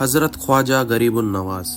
హజరత్ ఖ్వాజా గరీబున్ నవాజ్.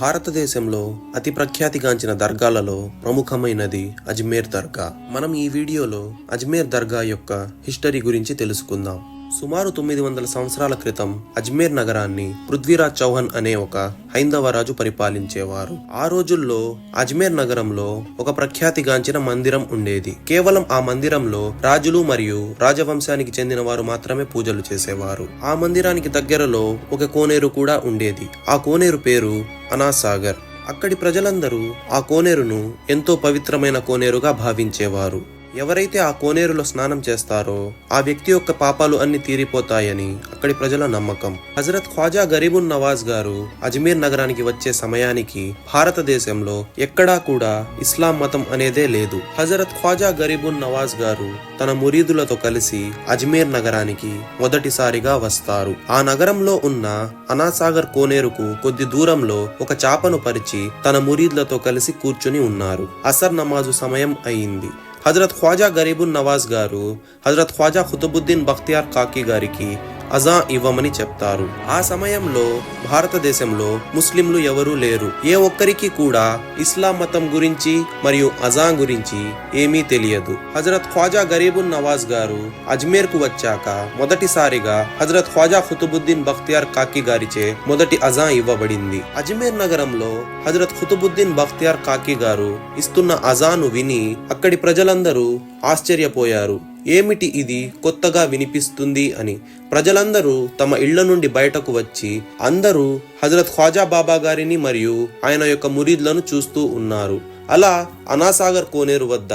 భారతదేశంలో అతి ప్రఖ్యాతిగాంచిన దర్గాలలో ప్రముఖమైనది అజ్మేర్ దర్గా. మనం ఈ వీడియోలో అజ్మేర్ దర్గా యొక్క హిస్టరీ గురించి తెలుసుకుందాం. సుమారు తొమ్మిది వందల సంవత్సరాల క్రితం అజ్మేర్ నగరాన్ని పృథ్వీరాజ్ చౌహాన్ అనే ఒక హైందవ రాజు పరిపాలించేవారు. ఆ రోజుల్లో అజ్మేర్ నగరంలో ఒక ప్రఖ్యాతిగాంచిన మందిరం ఉండేది. కేవలం ఆ మందిరంలో రాజులు మరియు రాజవంశానికి చెందిన వారు మాత్రమే పూజలు చేసేవారు. ఆ మందిరానికి దగ్గరలో ఒక కోనేరు కూడా ఉండేది. ఆ కోనేరు పేరు అనాసాగర్. అక్కడి ప్రజలందరూ ఆ కోనేరును ఎంతో పవిత్రమైన కోనేరుగా భావించేవారు. ఎవరైతే ఆ కోనేరులో స్నానం చేస్తారో ఆ వ్యక్తి యొక్క పాపాలు అన్ని తీరిపోతాయని అక్కడి ప్రజల నమ్మకం. హజరత్ ఖ్వాజా గరీబున్ నవాజ్ గారు అజ్మీర్ నగరానికి వచ్చే సమయానికి భారతదేశంలో ఎక్కడా కూడా ఇస్లాం మతం అనేదే లేదు. హజరత్ ఖ్వాజా గరీబున్ నవాజ్ గారు తన మురీదులతో కలిసి అజ్మీర్ నగరానికి మొదటిసారిగా వస్తారు. ఆ నగరంలో ఉన్న అనాసాగర్ కోనేరుకు కొద్ది దూరంలో ఒక చాపను పరిచి తన మురీదులతో కలిసి కూర్చుని ఉన్నారు. అసర్ నమాజు సమయం అయింది. హజరత్ ఖ్వాజా గరీబున్ నవాజ్ గారు హజరత్ ఖ్వాజా ఖుతుబుద్దీన్ బఖ్తియార్ కాకి గారికి అజా ఇవ్వమని చెప్తారు. ఆ సమయంలో భారతదేశంలో ముస్లింలు ఎవరూ లేరు. ఏ ఒక్కరికి కూడా ఇస్లాం మతం గురించి మరియు అజా గురించి ఏమీ తెలియదు. హజరత్ ఖ్వాజా గరీబున్ నవాజ్ గారు అజ్మీర్కు వచ్చాక మొదటిసారిగా హజరత్ ఖ్వాజా ఖుతుబుద్దీన్ బఖ్తియార్ కాకి గారిచే మొదటి అజా ఇవ్వబడింది. అజ్మీర్ నగరంలో హజరత్ ఖుతుబుద్దీన్ బఖ్తియార్ కాకి గారు ఇస్తున్న అజాను విని అక్కడి ప్రజలందరూ ఆశ్చర్యపోయారు. ఏమిటి ఇది? కొత్తగా వినిపిస్తుంది అని. ప్రజలందరూ తమ ఇళ్ళ నుండి బయటకు వచ్చి అందరూ హజరత్ ఖ్వాజా బాబా గారిని మరియు ఆయన యొక్క మురీద్లను చూస్తూ ఉన్నారు. అలా అనాసాగర్ కోనేరు వద్ద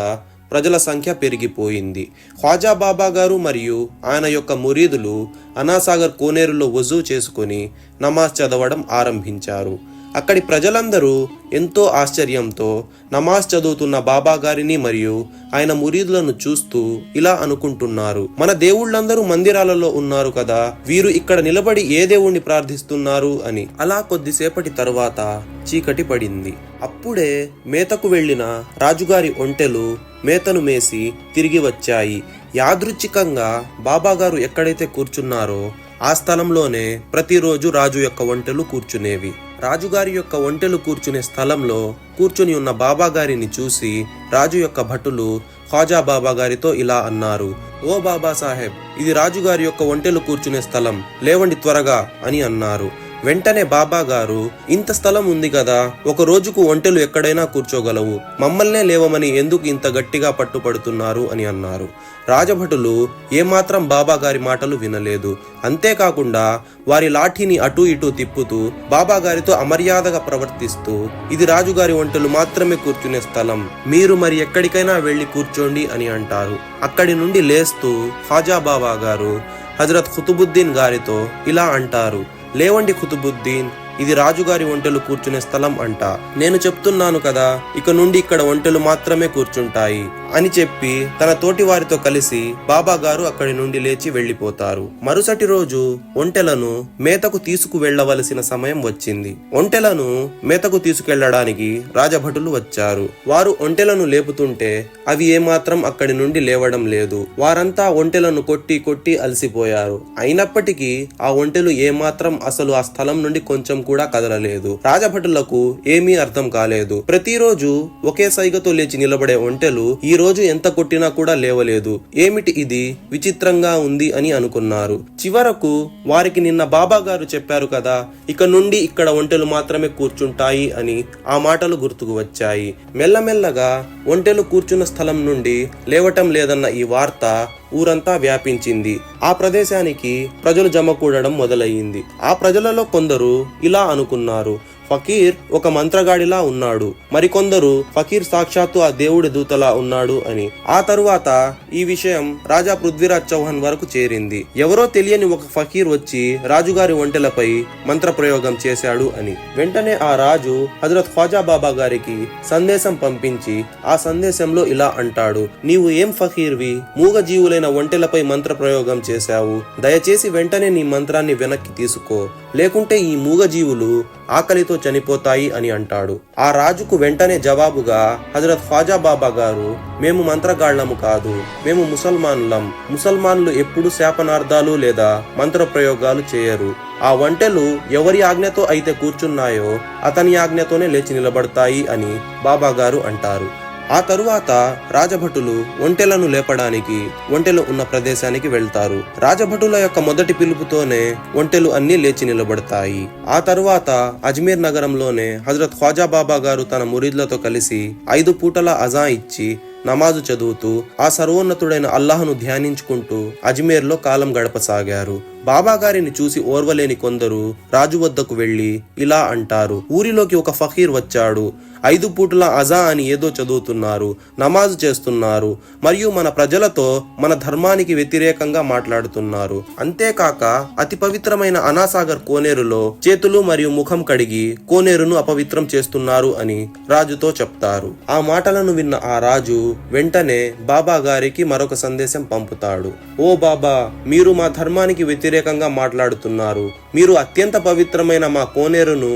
ప్రజల సంఖ్య పెరిగిపోయింది. ఖ్వాజా బాబా గారు మరియు ఆయన యొక్క మురీదులు అనాసాగర్ కోనేరులో వజూ చేసుకొని నమాజ్ చదవడం ఆరంభించారు. అక్కడి ప్రజలందరూ ఎంతో ఆశ్చర్యంతో నమాజ్ చదువుతున్న బాబా గారిని మరియు ఆయన మురీదులను చూస్తూ ఇలా అనుకుంటున్నారు. మన దేవుళ్ళందరూ మందిరాలలో ఉన్నారు కదా వీరు ఇక్కడ నిలబడి ఏ దేవుణ్ణి ప్రార్థిస్తున్నారు అని. అలా కొద్దిసేపటి తరువాత చీకటి పడింది. అప్పుడే మేతకు వెళ్ళిన రాజుగారి ఒంటెలు మేతను మేసి తిరిగి వచ్చాయి. యాదృచ్ఛికంగా బాబాగారు ఎక్కడైతే కూర్చున్నారో ఆ స్థలంలోనే ప్రతిరోజు రాజు యొక్క ఒంటెలు కూర్చునేవి. రాజుగారి యొక్క ఒంటెలు కూర్చునే స్థలంలో కూర్చుని ఉన్న బాబా గారిని చూసి రాజు యొక్క భటులు ఖాజా బాబా గారితో ఇలా అన్నారు ఓ బాబా సాహెబ్ ఇది రాజుగారి యొక్క ఒంటెలు కూర్చునే స్థలం లేవండి త్వరగా అని అన్నారు. వెంటనే బాబా గారు ఇంత స్థలం ఉంది కదా ఒక రోజుకు ఒంటెలు ఎక్కడైనా కూర్చోగలవు. మమ్మల్నే లేవమని ఎందుకు ఇంత గట్టిగా పట్టుపడుతున్నారు? అని అన్నారు. రాజభటులు ఏమాత్రం బాబా గారి మాటలు వినలేదు. అంతేకాకుండా వారి లాఠీని అటూ ఇటూ తిప్పుతూ బాబా గారితో అమర్యాదగా ప్రవర్తిస్తూ ఇది రాజుగారి ఒంటెలు మాత్రమే కూర్చునే స్థలం. మీరు మరి ఎక్కడికైనా వెళ్ళి కూర్చోండి అని అంటారు. అక్కడి నుండి లేస్తూ హాజా బాబా గారు హజరత్ ఖుతుబుద్దీన్ గారితో ఇలా అంటారు. లేవండి కుతుబుద్దీన్. ఇది రాజుగారి ఒంటెలు కూర్చునే స్థలం అంట. నేను చెప్తున్నాను కదా ఇక నుండి ఇక్కడ ఒంటెలు మాత్రమే కూర్చుంటాయి అని చెప్పి తన తోటి వారితో కలిసి బాబా గారు అక్కడి నుండి లేచి వెళ్ళిపోతారు మరుసటి రోజు ఒంటెలను మేతకు తీసుకు వెళ్ళవలసిన సమయం వచ్చింది. ఒంటెలను మేతకు తీసుకెళ్ళడానికి రాజభటులు వచ్చారు. వారు ఒంటెలను లేపుతుంటే అవి ఏమాత్రం అక్కడి నుండి లేవడం లేదు. వారంతా ఒంటెలను కొట్టి కొట్టి అలసిపోయారు. అయినప్పటికీ ఆ ఒంటెలు ఏమాత్రం అసలు ఆ స్థలం నుండి కొంచెం కూడా కదలలేదు. రాజభటులకు ఏమీ అర్థం కాలేదు. ప్రతిరోజు ఒకే సైగతో లేచి నిలబడే ఒంటెలు ఈ రోజు ఎంత కొట్టినా కూడా లేవలేదు. ఏమిటి ఇది? విచిత్రంగా ఉంది అని అనుకున్నారు. చివరకు వారికి నిన్న బాబా గారు చెప్పారు కదా ఇక నుండి ఇక్కడ ఒంటెలు మాత్రమే కూర్చుంటాయి అని ఆ మాటలు గుర్తుకు వచ్చాయి. మెల్లమెల్లగా ఒంటెలు కూర్చున్న స్థలం నుండి లేవటం లేదన్న ఈ వార్త ఊరంతా వ్యాపించింది. ఆ ప్రదేశానికి ప్రజలు జమ కూడడం మొదలయ్యింది. ఆ ప్రజలలో కొందరు ఇలా అనుకున్నారు ఫకీర్ ఒక మంత్రగాడిలా ఉన్నాడు. మరికొందరు ఫకీర్ సాక్షాత్తు ఆ దేవుడి దూతలా ఉన్నాడు అని. ఆ తరువాత ఈ విషయం రాజా పృథ్వీరాజ్ చౌహాన్ వరకు చేరింది. ఎవరో తెలియని ఒక ఫకీర్ వచ్చి రాజుగారి ఒంటెలపై మంత్ర ప్రయోగం చేశాడు అని. వెంటనే ఆ రాజు హజరత్ ఖ్వాజా బాబా గారికి సందేశం పంపించి ఆ సందేశంలో ఇలా అంటాడు. నీవు ఏం ఫకీర్వి? మూగజీవులైన ఒంటెలపై మంత్ర ప్రయోగం చేశావు. దయచేసి వెంటనే నీ మంత్రాన్ని వెనక్కి తీసుకో. లేకుంటే ఈ మూగజీవులు ఆకలితో చనిపోతాయి అని అంటాడు. ఆ రాజుకు వెంటనే జవాబుగా హజరత్ ఖ్వాజా బాబా గారు మేము మంత్రగాళ్ళము కాదు. మేము ముసల్మానులం. ముసల్మానులు ఎప్పుడు శాపనార్థాలు లేదా మంత్ర ప్రయోగాలు చేయరు. ఆ వంటలు ఎవరి ఆజ్ఞతో అయితే కూర్చున్నాయో అతని ఆజ్ఞతోనే లేచి నిలబడతాయి అని బాబా గారు అంటారు. ఆ తరువాత రాజభటులు ఒంటెలను లేపడానికి ఒంటెలు ఉన్న ప్రదేశానికి వెళ్తారు. రాజభటుల యొక్క మొదటి పిలుపుతోనే ఒంటెలు అన్ని లేచి నిలబడతాయి. ఆ తరువాత అజ్మీర్ నగరంలోనే హజరత్ ఖ్వాజా బాబా గారు తన మురీద్లతో కలిసి ఐదు పూటల అజా ఇచ్చి నమాజు చదువుతూ ఆ సర్వోన్నతుడైన అల్లాహను ధ్యానించుకుంటూ అజ్మీర్లో కాలం గడపసాగారు. బాబా గారిని చూసి ఓర్వలేని కొందరు రాజు వద్దకు వెళ్ళి ఇలా అంటారు. ఊరిలోకి ఒక ఫకీర్ వచ్చాడు. ఐదు పూటల అజా అని ఏదో చదువుతున్నారు నమాజ్ చేస్తున్నారు మరియు మన ప్రజలతో మన ధర్మానికి వ్యతిరేకంగా మాట్లాడుతున్నారు. అంతేకాక అతి పవిత్రమైన అనాసాగర్ కోనేరులో చేతులు మరియు ముఖం కడిగి కోనేరును అపవిత్రం చేస్తున్నారు అని రాజుతో చెప్తారు. ఆ మాటలను విన్న ఆ రాజు వెంటనే బాబా గారికి మరొక సందేశం పంపుతాడు. ఓ బాబా మీరు మా ధర్మానికి వ్యతిరేక వ్యతిరేకంగా మాట్లాడుతున్నారు. మీరు అత్యంత పవిత్రమైన మా కోనేరును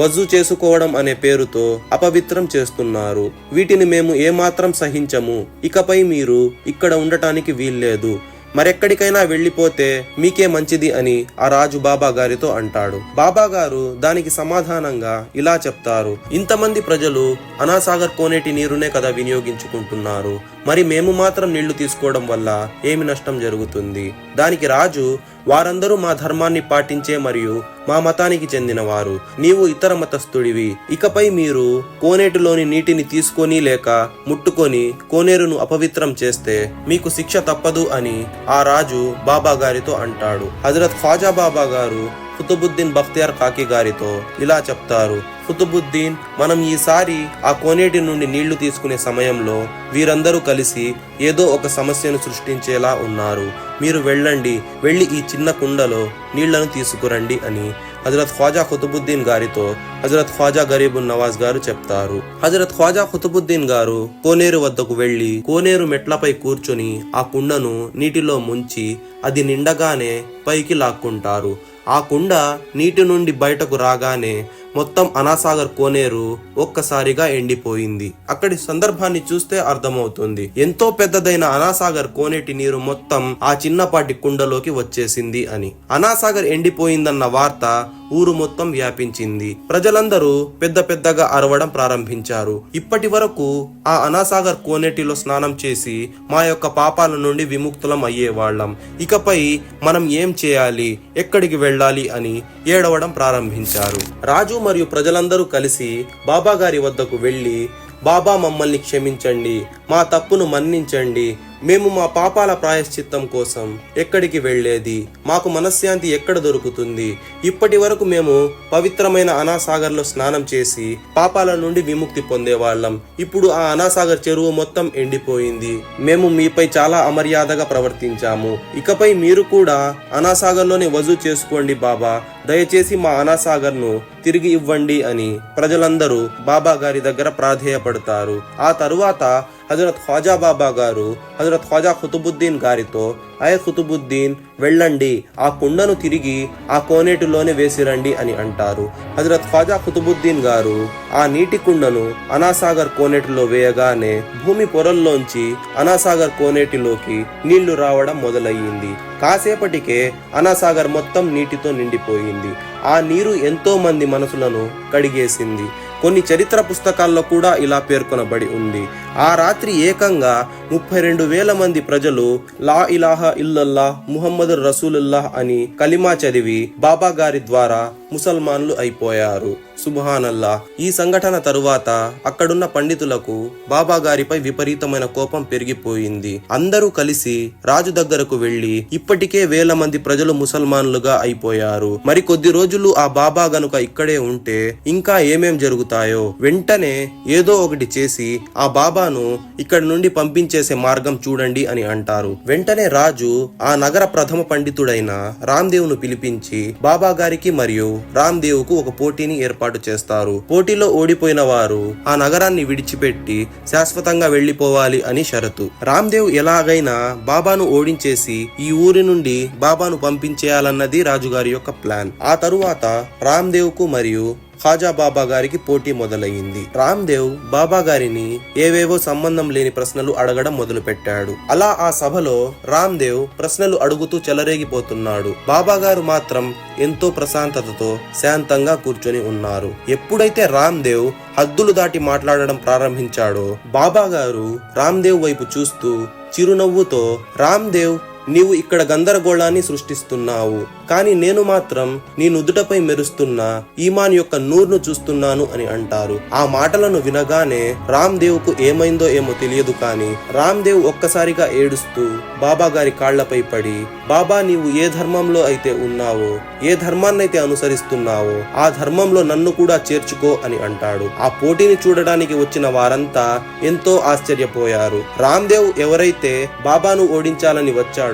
వజు చేసుకోవడం అనే పేరుతో అపవిత్రం చేస్తున్నారు. వీటిని మేము ఏమాత్రం సహించము. ఇకపై మీరు ఇక్కడ ఉండటానికి వీల్లేదు. మరెక్కడికైనా వెళ్ళిపోతే మీకే మంచిది అని ఆ రాజు బాబా గారితో అంటాడు. బాబా గారు దానికి సమాధానంగా ఇలా చెప్తారు. ఇంతమంది ప్రజలు అనాసాగర్ కోనేటి నీరునే కదా వినియోగించుకుంటున్నారు. మరి మేము మాత్రం నీళ్ళు తీసుకోవడం వల్ల ఏమి నష్టం జరుగుతుంది? దానికి రాజు వారందరూ మా ధర్మాన్ని పాటించే మరియు మా మతానికి చెందినవారు. నీవు ఇతర మతస్థుడివి. ఇకపై మీరు కోనేటిలోని నీటిని తీసుకొని లేక ముట్టుకొని కోనేరును అపవిత్రం చేస్తే మీకు శిక్ష తప్పదు అని ఆ రాజు బాబా గారితో అంటాడు. హజరత్ ఖ్వాజా బాబా గారు కుతుబుద్దీన్ బఖ్తియార్ కాకి గారితో ఇలా చెప్తారు కుతుబుద్దీన్ మనం ఈసారి ఆ కోనేటి నుండి నీళ్ళు తీసుకునే సమయంలో వీరందరూ కలిసి ఏదో ఒక సమస్యను సృష్టించేలా ఉన్నారు. మీరు వెళ్ళండి వెళ్ళి ఈ చిన్న కుండలో నీళ్ళను తీసుకురండి అని హజరత్ ఖ్వాజా ఖుతుబుద్దీన్ గారితో హజరత్ ఖ్వాజా గరీబున్ నవాజ్ గారు చెప్తారు. హజరత్ ఖ్వాజా ఖుతుబుద్దీన్ గారు కోనేరు వద్దకు వెళ్ళి కోనేరు మెట్లపై కూర్చొని ఆ కుండను నీటిలో ముంచి అది నిండగానే పైకి లాక్కుంటారు. ఆ కుండ నీటి నుండి బయటకు రాగానే మొత్తం అనాసాగర్ కోనేరు ఒక్కసారిగా ఎండిపోయింది. అక్కడి సందర్భాన్ని చూస్తే అర్థమవుతుంది. ఎంతో పెద్దదైన అనాసాగర్ కోనేటి నీరు మొత్తం ఆ చిన్నపాటి కుండలోకి వచ్చేసింది అని. అనాసాగర్ ఎండిపోయిందన్న వార్త ఊరు మొత్తం వ్యాపించింది. ప్రజలందరూ పెద్ద పెద్దగా అరవడం ప్రారంభించారు. ఇప్పటి వరకు ఆ అనాసాగర్ కోనేటిలో స్నానం చేసి మా యొక్క పాపాల నుండి విముక్తులం అయ్యేవాళ్ళం. ఇకపై మనం ఏం చేయాలి? ఎక్కడికి వెళ్ళాలి? అని ఏడవడం ప్రారంభించారు. రాజు మరియు ప్రజలందరూ కలిసి బాబా గారి వద్దకు వెళ్ళి బాబా మమ్మల్ని క్షమించండి. మా తప్పును మన్నించండి. మేము మా పాపాల ప్రాయశ్చిత్తం కోసం ఎక్కడికి వెళ్ళేది? మాకు మనశ్శాంతి ఎక్కడ దొరుకుతుంది? ఇప్పటి వరకు మేము పవిత్రమైన అనాసాగర్లో స్నానం చేసి పాపాల నుండి విముక్తి పొందేవాళ్ళం. ఇప్పుడు ఆ అనాసాగర్ చెరువు మొత్తం ఎండిపోయింది. మేము మీపై చాలా అమర్యాదగా ప్రవర్తించాము. ఇకపై మీరు కూడా అనాసాగర్లోనే వజూ చేసుకోండి బాబా. దయచేసి మా అనాసాగర్ను తిరిగి ఇవ్వండి అని ప్రజలందరూ బాబా గారి దగ్గర ప్రాధేయపడతారు. ఆ తరువాత హజరత్ ఖ్వాజా బాబా గారు హజరత్ ఖ్వాజా ఖుతుబుద్దీన్ గారితో అయ ఖుతుబుద్దీన్ వెళ్ళండి ఆ కుండను తిరిగి ఆ కోనేటిలోనే వేసిరండి అని అంటారు. హజరత్ ఖ్వాజా ఖుతుబుద్దీన్ గారు ఆ నీటి కుండను అనాసాగర్ కోనేటిలో వేయగానే భూమి పొరల్లోంచి అనాసాగర్ కోనేటిలోకి నీళ్ళు రావడం మొదలయ్యింది. కాసేపటికే అనాసాగర్ మొత్తం నీటితో నిండిపోయింది. ఆ నీరు ఎంతో మంది మనసులను కడిగేసింది. కొన్ని చరిత్ర పుస్తకాల్లో కూడా ఇలా పేర్కొనబడి ఉంది. ఆ రాత్రి ఏకంగా ముప్పై రెండు వేల మంది ప్రజలు లా ఇలాహ ఇల్లల్లా ముహమ్మద్ రసూలుల్లాహ్ అని కలిమా చదివి బాబా గారి ద్వారా ముసల్మాన్లు అయిపోయారు. సుబహానల్లా ఈ సంఘటన తరువాత అక్కడున్న పండితులకు బాబా గారిపై విపరీతమైన కోపం పెరిగిపోయింది. అందరూ కలిసి రాజు దగ్గరకు వెళ్ళి ఇప్పటికే వేల మంది ప్రజలు ముసల్మాన్లుగా అయిపోయారు. మరి కొద్ది రోజులు ఆ బాబా గనుక ఇక్కడే ఉంటే ఇంకా ఏమేం జరుగుతాయో వెంటనే ఏదో ఒకటి చేసి ఆ బాబాను ఇక్కడ నుండి పంపించేసే మార్గం చూడండి అని అంటారు. వెంటనే రాజు ఆ నగర ప్రథమ పండితుడైన రామ్దేవ్ను పిలిపించి బాబా గారికి మరియు రామ్దేవ్కు ఒక పోటీని ఏర్పాటు చేస్తారు. పోటీలో ఓడిపోయిన వారు ఆ నగరాన్ని విడిచిపెట్టి శాశ్వతంగా వెళ్ళిపోవాలి అని షరతు. రామ్దేవ్ ఎలాగైనా బాబాను ఓడించేసి ఈ ఊరి నుండి బాబాను పంపించేయాలన్నది రాజుగారి యొక్క ప్లాన్. ఆ తరువాత రామ్దేవ్కు మరియు ఖాజా బాబా గారికి పోటీ మొదలయ్యింది. రామ్దేవ్ బాబా గారిని ఏవేవో సంబంధం లేని ప్రశ్నలు అడగడం మొదలుపెట్టాడు. అలా ఆ సభలో రామ్దేవ్ ప్రశ్నలు అడుగుతూ చెలరేగిపోతున్నాడు. బాబా గారు మాత్రం ఎంతో ప్రశాంతతతో శాంతంగా కూర్చొని ఉన్నారు. ఎప్పుడైతే రామ్దేవ్ హద్దులు దాటి మాట్లాడడం ప్రారంభించాడో బాబా గారు రామ్దేవ్ వైపు చూస్తూ చిరునవ్వుతో రామ్దేవ్ నీవు ఇక్కడ గందరగోళాన్ని సృష్టిస్తున్నావు. కానీ నేను మాత్రం నీ నుదుటపై మెరుస్తున్న ఈమాన్ యొక్క నూరును చూస్తున్నాను అని అంటారు. ఆ మాటలను వినగానే రామ్దేవ్కు ఏమైందో ఏమో తెలియదు కానీ రామ్ దేవ్ ఒక్కసారిగా ఏడుస్తూ బాబా గారి కాళ్ళపై పడి బాబా నీవు ఏ ధర్మంలో అయితే ఉన్నావో ఏ ధర్మాన్నైతే అనుసరిస్తున్నావో ఆ ధర్మంలో నన్ను కూడా చేర్చుకో అని అంటాడు. ఆ పోటీని చూడడానికి వచ్చిన వారంతా ఎంతో ఆశ్చర్యపోయారు. రామ్ దేవ్ ఎవరైతే బాబాను ఓడించాలని వచ్చాడు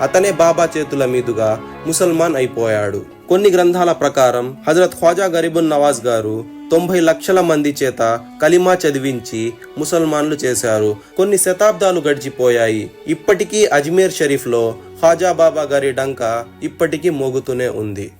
అతనే బాబా చేతుల మీదుగా ముసల్మాన్ అయిపోయాడు. కొన్ని గ్రంథాల ప్రకారం హజరత్ ఖ్వాజా గరీబున్ నవాజ్ గారు తొంభై లక్షల మంది చేత కలిమా చదివించి ముసల్మాన్లు చేశారు. కొన్ని శతాబ్దాలు గడిచిపోయాయి. ఇప్పటికీ అజ్మీర్ షరీఫ్లో ఖ్వాజా బాబా గారి డంక ఇప్పటికీ మోగుతూనే ఉంది.